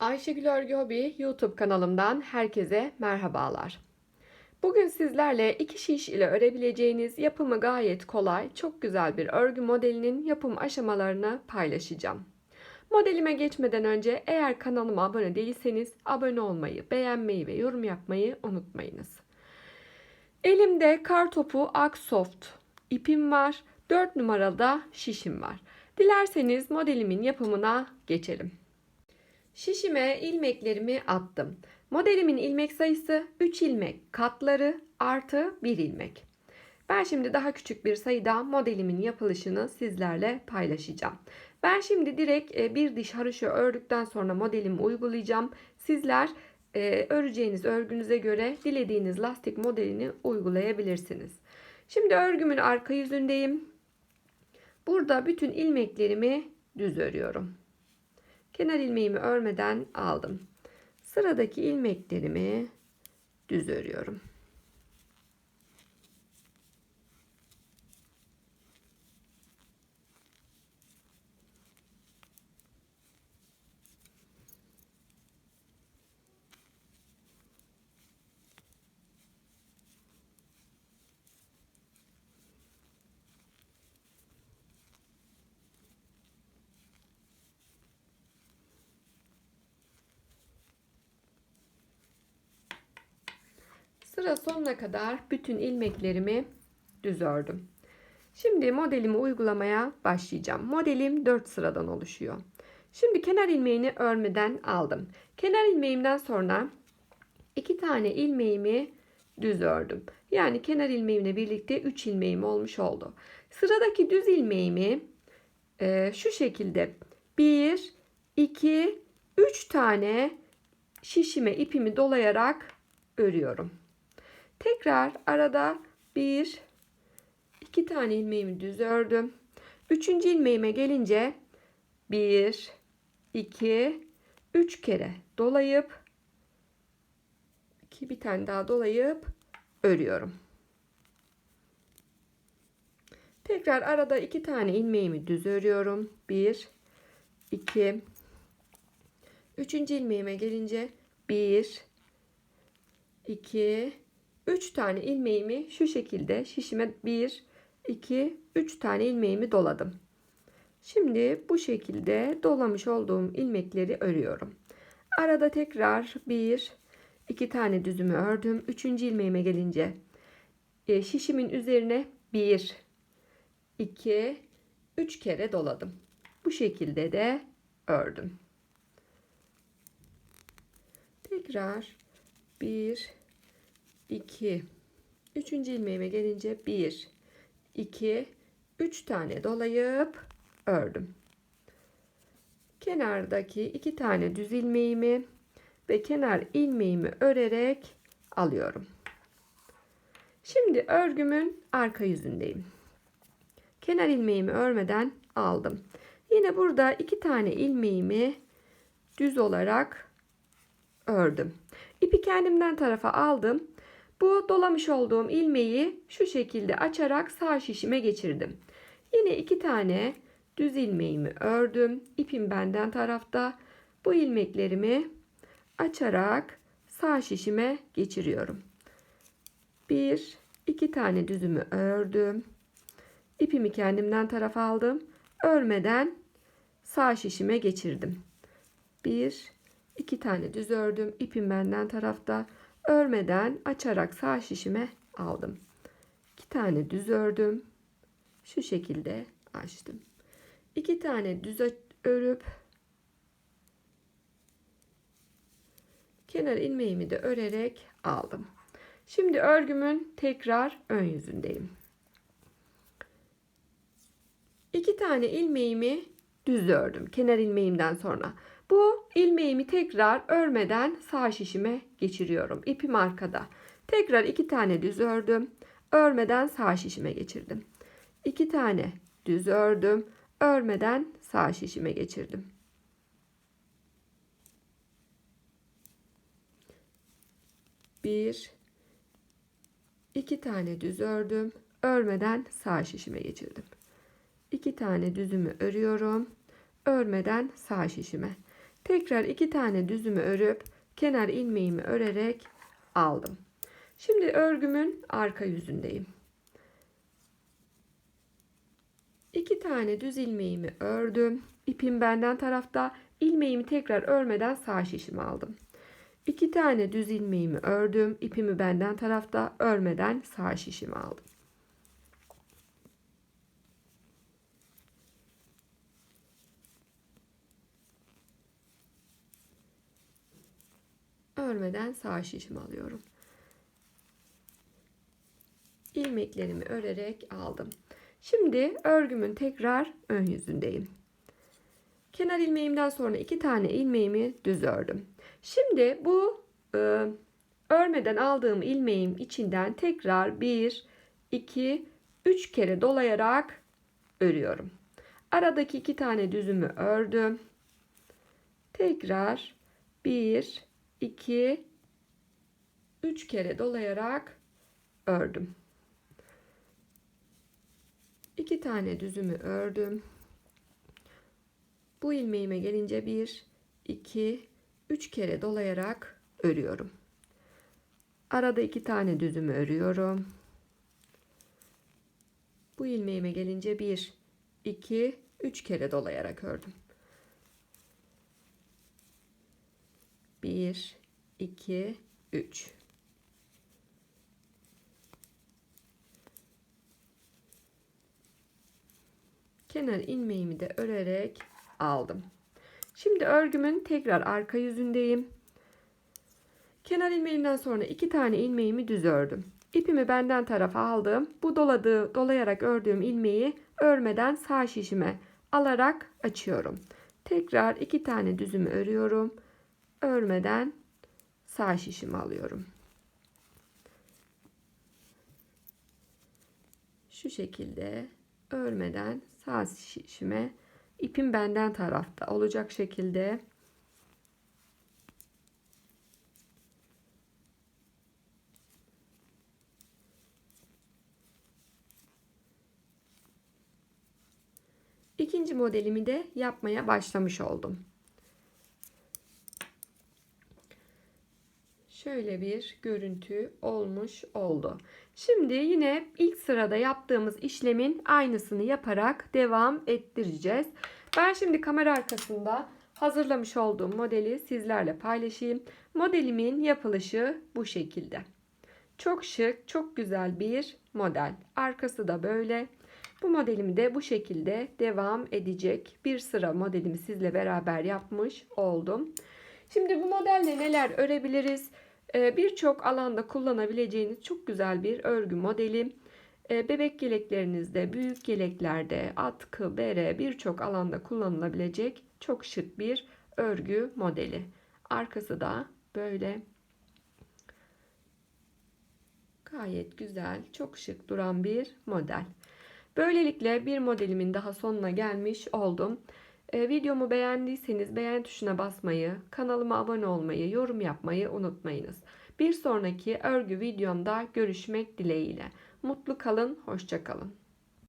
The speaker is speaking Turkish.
Ayşegül Örgü Hobi YouTube kanalımdan herkese merhabalar. Bugün sizlerle iki şiş ile örebileceğiniz yapımı gayet kolay, çok güzel bir örgü modelinin yapım aşamalarını paylaşacağım. Modelime geçmeden önce eğer kanalıma abone değilseniz abone olmayı, beğenmeyi ve yorum yapmayı unutmayınız. Elimde Kartopu Aksoft ipim var. 4 numarada şişim var. Dilerseniz modelimin yapımına geçelim. Şişime ilmeklerimi attım. Modelimin ilmek sayısı 3 ilmek katları artı 1 ilmek. Ben şimdi daha küçük bir sayıda modelimin yapılışını sizlerle paylaşacağım. Ben şimdi direkt e, bir diş haroşa ördükten sonra modelimi uygulayacağım. Sizler e, öreceğiniz örgünüze göre dilediğiniz lastik modelini uygulayabilirsiniz. Şimdi örgümün arka yüzündeyim. Burada bütün ilmeklerimi düz örüyorum. Kenar ilmeğimi örmeden aldım. Sıradaki ilmeklerimi düz örüyorum. Sıra sonuna kadar bütün ilmeklerimi düz ördüm. Şimdi modelimi uygulamaya başlayacağım. Modelim 4 sıradan oluşuyor. Şimdi kenar ilmeğini örmeden aldım. Kenar ilmeğimden sonra iki tane ilmeğimi düz ördüm. Yani kenar ilmeğimle birlikte 3 ilmeğim olmuş oldu. Sıradaki düz ilmeğimi e, şu şekilde 1, 2, 3 tane şişime ipimi dolayarak örüyorum. Tekrar arada bir iki tane ilmeğimi düz ördüm. Üçüncü ilmeğime gelince bir iki üç kere dolayıp iki bir tane daha dolayıp örüyorum. Tekrar arada iki tane ilmeğimi düz örüyorum. Bir, iki, üçüncü ilmeğime gelince bir, iki, 3 tane ilmeğimi şu şekilde şişime 1 2 3 tane ilmeğimi doladım. Şimdi bu şekilde dolamış olduğum ilmekleri örüyorum. Arada tekrar 1 2 tane düzümü ördüm. 3. ilmeğime gelince e, şişimin üzerine 1 2 3 kere doladım. Bu şekilde de ördüm. Tekrar 1 2 3. ilmeğime gelince 1 2 3 tane dolayıp ördüm. Kenardaki iki tane düz ilmeğimi ve kenar ilmeğimi örerek alıyorum. Şimdi örgümün arka yüzündeyim. Kenar ilmeğimi örmeden aldım. Yine burada iki tane ilmeğimi düz olarak ördüm. İpi kendimden tarafa aldım bu dolamış olduğum ilmeği şu şekilde açarak sağ şişime geçirdim. Yine iki tane düz ilmeğimi ördüm. İpim benden tarafta. Bu ilmeklerimi açarak sağ şişime geçiriyorum. Bir, iki tane düzümü ördüm. İpimi kendimden tarafa aldım. Örmeden sağ şişime geçirdim. Bir, iki tane düz ördüm. İpim benden tarafta örmeden açarak sağ şişime aldım. İki tane düz ördüm. Şu şekilde açtım. İki tane düz örüp kenar ilmeğimi de örerek aldım. Şimdi örgümün tekrar ön yüzündeyim. İki tane ilmeğimi düz ördüm kenar ilmeğimden sonra. Bu ilmeğimi tekrar örmeden sağ şişime geçiriyorum. İpim arkada. Tekrar iki tane düz ördüm. Örmeden sağ şişime geçirdim. İki tane düz ördüm. Örmeden sağ şişime geçirdim. Bir, iki tane düz ördüm. Örmeden sağ şişime geçirdim. İki tane düzümü örüyorum. Örmeden sağ şişime. Tekrar iki tane düzümü örüp kenar ilmeğimi örerek aldım. Şimdi örgümün arka yüzündeyim. İki tane düz ilmeğimi ördüm. İpim benden tarafta. ilmeğimi tekrar örmeden sağ şişimi aldım. İki tane düz ilmeğimi ördüm. ipimi benden tarafta örmeden sağ şişimi aldım. Örmeden sağ şişimi alıyorum. ilmeklerimi örerek aldım. Şimdi örgümün tekrar ön yüzündeyim. Kenar ilmeğimden sonra iki tane ilmeğimi düz ördüm. Şimdi bu e, örmeden aldığım ilmeğim içinden tekrar 1, 2, 3 kere dolayarak örüyorum. Aradaki iki tane düzümü ördüm. Tekrar 1, 2, 3 kere dolayarak ördüm. İki tane düzümü ördüm. Bu ilmeğime gelince 1, 2, 3 kere dolayarak örüyorum. Arada iki tane düzümü örüyorum. Bu ilmeğime gelince 1, 2, 3 kere dolayarak ördüm. 1, 2, 3. kenar ilmeğimi de örerek aldım. Şimdi örgümün tekrar arka yüzündeyim. Kenar ilmeğimden sonra iki tane ilmeğimi düz ördüm. İpimi benden tarafa aldım. Bu doladığı, dolayarak ördüğüm ilmeği örmeden sağ şişime alarak açıyorum. Tekrar iki tane düzümü örüyorum. Örmeden sağ şişimi alıyorum. Şu şekilde örmeden sağ şişime ipim benden tarafta olacak şekilde ikinci modelimi de yapmaya başlamış oldum. Şöyle bir görüntü olmuş oldu. Şimdi yine ilk sırada yaptığımız işlemin aynısını yaparak devam ettireceğiz. Ben şimdi kamera arkasında hazırlamış olduğum modeli sizlerle paylaşayım. Modelimin yapılışı bu şekilde. Çok şık, çok güzel bir model. Arkası da böyle. Bu modelimi de bu şekilde devam edecek. Bir sıra modelimi sizle beraber yapmış oldum. Şimdi bu modelle neler örebiliriz? Ee, birçok alanda kullanabileceğiniz çok güzel bir örgü modeli. Ee, bebek yeleklerinizde, büyük yeleklerde, atkı, bere birçok alanda kullanılabilecek çok şık bir örgü modeli. Arkası da böyle gayet güzel, çok şık duran bir model. Böylelikle bir modelimin daha sonuna gelmiş oldum. E, videomu beğendiyseniz beğen tuşuna basmayı, kanalıma abone olmayı, yorum yapmayı unutmayınız. Bir sonraki örgü videomda görüşmek dileğiyle. Mutlu kalın, hoşça kalın.